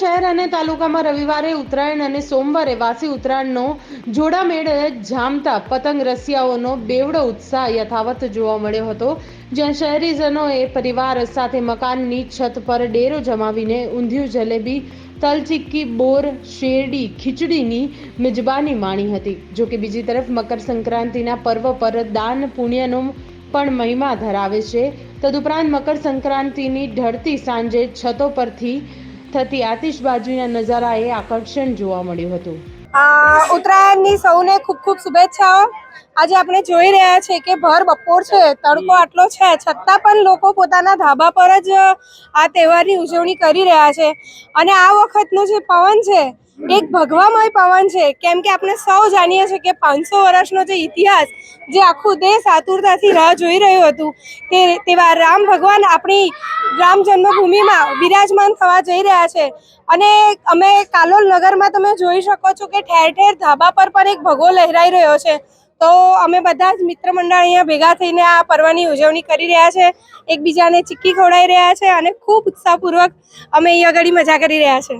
શહેર અને તાલુકામાં રવિવારે ઉત્તરાયણ અને સોમવારે વાસી ઉત્તરાયણનો જોડામેળ જામતા પતંગ રસિયાઓનો બેવડો ઉત્સાહ યથાવત જોવા મળ્યો હતો. જ્યાં શહેરીજનોએ પરિવાર સાથે મકાનની છત પર ડેરો જમાવીને ઊંધિયું, જલેબી, તલચિક્કી, બોર, શેરડી, ખીચડીની મિજબાની માણી હતી. જો કે બીજી તરફ મકર સંક્રાંતિના પર્વ પર દાન પુણ્યનો પણ મહિમા ધરાવે છે. તદુપરાંત મકર સંક્રાંતિની ઢળતી સાંજે છતો પરથી થતી આતિશબાજીના નજારાએ આકર્ષણ જોવા મળ્યું હતું. ઉત્તરાયણની સૌને ખૂબ ખૂબ શુભેચ્છાઓ. આજે આપણે જોઈ રહ્યા છે કે ભર બપોર છે, તડકો આટલો છે, છતાં પણ લોકો પોતાના ધાબા પર જ આ તહેવારની ઉજવણી કરી રહ્યા છે. અને આ વખતનો જે પવન છે એક ભગવામય પવન છે, કેમ કે આપણે સૌ જાણીએ છીએ કે પાંચસો વર્ષનો જે ઇતિહાસ, જે આખું દેશ આતુરતાથી રાહ જોઈ રહ્યું હતું, તે તેવા રામ ભગવાન આપણી રામ જન્મભૂમિમાં બિરાજમાન થવા જઈ રહ્યા છે. અને અમે કાલોલ નગરમાં તમે જોઈ શકો છો કે ઠેર ઠેર ધાબા પર પણ એક ભગવો લહેરાઈ રહ્યો છે. તો અમે બધા જ મિત્ર મંડળ અહીંયા ભેગા થઈને આ પર્વની ઉજવણી કરી રહ્યા છે, એકબીજાને ચીક્કી ખવડાવી રહ્યા છે અને ખૂબ ઉત્સાહપૂર્વક અમે અહીંયા આગળ મજા કરી રહ્યા છે.